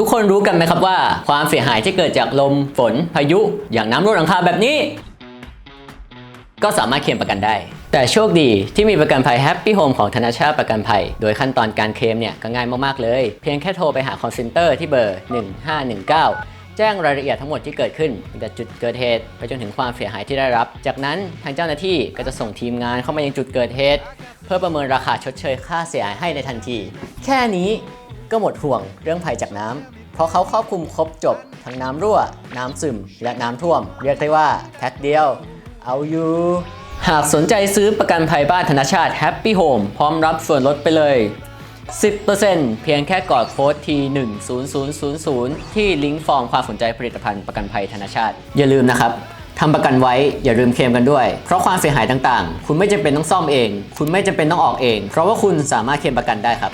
ทุกคนรู้กันไหมครับว่า ความเสียหายที่เกิดจากลมฝนพายุ อย่างน้ำรั่วหลังคาแบบนี้ ก็สามารถเคลมประกันได้ แต่โชคดีที่มีประกันภัย Happy Home ของธนาชาติประกันภัย โดยขั้นตอนการเคลมเนี่ยก็ง่ายมากๆเลย เพียงแค่โทรไปหา call center ที่เบอร์ 1519แจ้งรายละเอียดทั้งหมดที่เกิดขึ้นตั้งแต่จุดเกิดเหตุไปจนถึงความเสียหายที่ได้รับ จากนั้นทางเจ้าหน้าที่ก็จะส่งทีมงานเข้ามายังจุดเกิดเหตุ เพื่อประเมินราคาชดเชยค่าเสียหายให้ในทันที แค่นี้ ก็หมดห่วงเรื่องภัยจากน้ำ เพราะเขาครอบคลุมครบจบ ทั้งน้ำรั่ว น้ำซึม และน้ำท่วม เรียกได้ว่าแพ็คเดียว เอาอยู่ หากสนใจซื้อประกันภัยบ้านธนาชาติ Happy Home พร้อมรับส่วนลดไปเลย 10%เพียงแค่กอดโค้ด T10000 ที่ลิงก์ฟอร์มความสนใจผลิตภัณฑ์ประกันภัยธนาชาติ อย่าลืมนะครับทำประกันไว้อย่าลืมเคลมกันด้วย เพราะความเสียหายต่างๆ คุณไม่จำเป็นต้องซ่อมเอง คุณไม่จำเป็นต้องออกเอง เพราะว่าคุณสามารถเคลมประกันได้ครับ